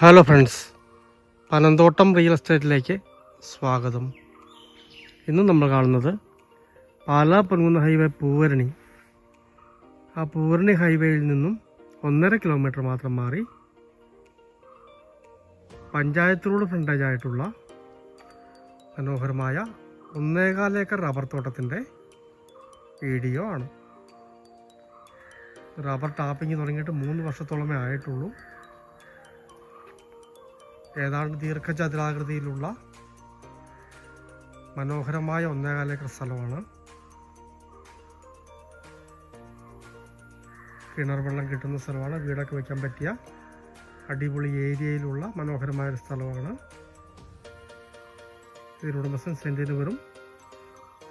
Hello friends Panamthottam real എസ്റ്റേറ്റിലേക്ക് സ്വാഗതം. ഇന്ന് നമ്മൾ കാണുന്നത് പാലാ പൊൻകുന്ന ഹൈവേ പൂവരണി. ആ പൂവരണി ഹൈവേയിൽ നിന്നും ഒന്നര കിലോമീറ്റർ മാത്രം മാറി പഞ്ചായത്ത് റോഡ് ഫ്രണ്ടേജ് ആയിട്ടുള്ള മനോഹരമായ ഒന്നേകാൽ ഏക്കർ റബ്ബർ തോട്ടത്തിന്റെ വീഡിയോ ആണ്. റബ്ബർ ടാപ്പിംഗ് തുടങ്ങിയിട്ട് മൂന്ന് വർഷത്തോളമേ ആയിട്ടുള്ളൂ. ഏതാണ്ട് ദീർഘചതുരാകൃതിയിലുള്ള മനോഹരമായ ഒന്നേകാല സ്ഥലമാണ് കിണർ വെള്ളം കിട്ടുന്ന സ്ഥലമാണ്. വീടൊക്കെ വയ്ക്കാൻ പറ്റിയ അടിപൊളി ഏരിയയിലുള്ള മനോഹരമായ ഒരു സ്ഥലമാണ്. ഇതിന് ഉടമസ്ഥൻ സെന്റിന് വെറും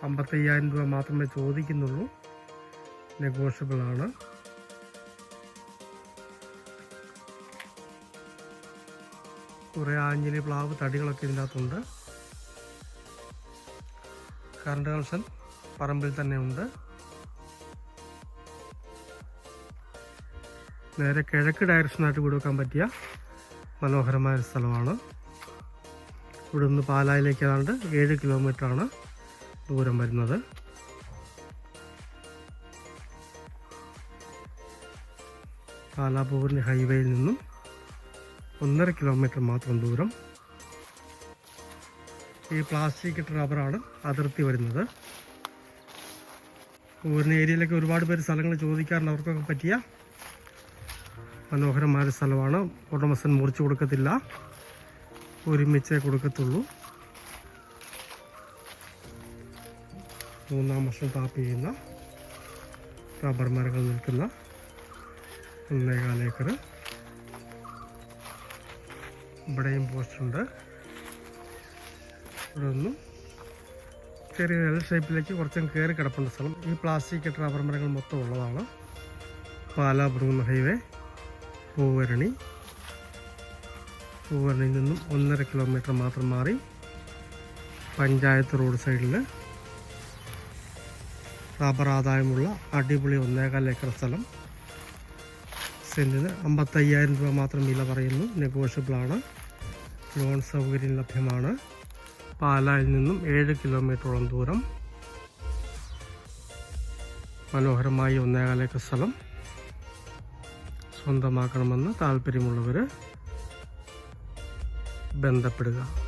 അമ്പത്തയ്യായിരം രൂപ മാത്രമേ ചോദിക്കുന്നുള്ളൂ. നെഗോഷ്യബിൾ കുറേ ആഞ്ഞിലി പ്ലാവ് തടികളൊക്കെ ഇതിന്റെ അകത്തുണ്ട് കറണ്ട് കണക്ഷൻ പറമ്പിൽ തന്നെ ഉണ്ട്. നേരെ കിഴക്ക് ഡയറക്ഷനായിട്ട് വീട് വെക്കാൻ പറ്റിയ മനോഹരമായ സ്ഥലമാണ്. ഇവിടെ നിന്ന് പാലായിലേക്ക് ഏതാണ്ട് ഏഴ് കിലോമീറ്ററാണ് ദൂരം വരുന്നത്. പാലാപൂരിന്റെ ഹൈവേയിൽ നിന്നും ഒന്നര കിലോമീറ്റർ മാത്രം ദൂരം ഈ പ്ലാസ്റ്റിക് റബ്ബറാണ് അതിർത്തി വരുന്നത്. ഒരു ഏരിയയിലൊക്കെ ഒരുപാട് പേര് സ്ഥലങ്ങൾ ചോദിക്കാറുണ്ട് അവർക്കൊക്കെ പറ്റിയ മനോഹരമായ സ്ഥലമാണ്. ഉടമസ്ഥൻ മുറിച്ചു കൊടുക്കത്തില്ല. ഒരുമിച്ചേ കൊടുക്കത്തുള്ളൂ. മൂന്നാം വർഷം ടാപ്പ് ചെയ്യുന്ന റബ്ബർ മരങ്ങൾ നിൽക്കുന്ന ഒന്നേകാൽ ഏക്കർ ഇവിടെയും പോസ്റ്റുണ്ട്. ഇവിടെ ഒന്നും ചെറിയ എൽ ഷേപ്പിലേക്ക് കുറച്ചും കയറി കിടപ്പുണ്ട് സ്ഥലം. ഈ പ്ലാസ്റ്റിക് റബ്ബർ മരങ്ങൾ മൊത്തം ഉള്ളതാണ്. പാലാ ബ്രൂന്ന് ഹൈവേ പൂവരണി. പൂവരണിയിൽ നിന്നും ഒന്നര കിലോമീറ്റർ മാത്രം മാറി പഞ്ചായത്ത് റോഡ് സൈഡിൽ റബ്ബർ ആദായമുള്ള അടിപൊളി ഒന്നേകാൽ ഏക്കർ സ്ഥലം. സെന്റിന് അമ്പത്തയ്യായിരം രൂപ മാത്രം വില പറയുന്നു. നെഗോഷ്യബിളാണ് ലോൺ സൗകര്യം ലഭ്യമാണ്. പാലായിൽ നിന്നും ഏഴ് കിലോമീറ്ററോളം ദൂരം. മനോഹരമായ ഒന്നേകാൽ ഏക്കർ സ്ഥലം. സ്വന്തമാക്കണമെന്ന് താല്പര്യമുള്ളവർ ബന്ധപ്പെടുക.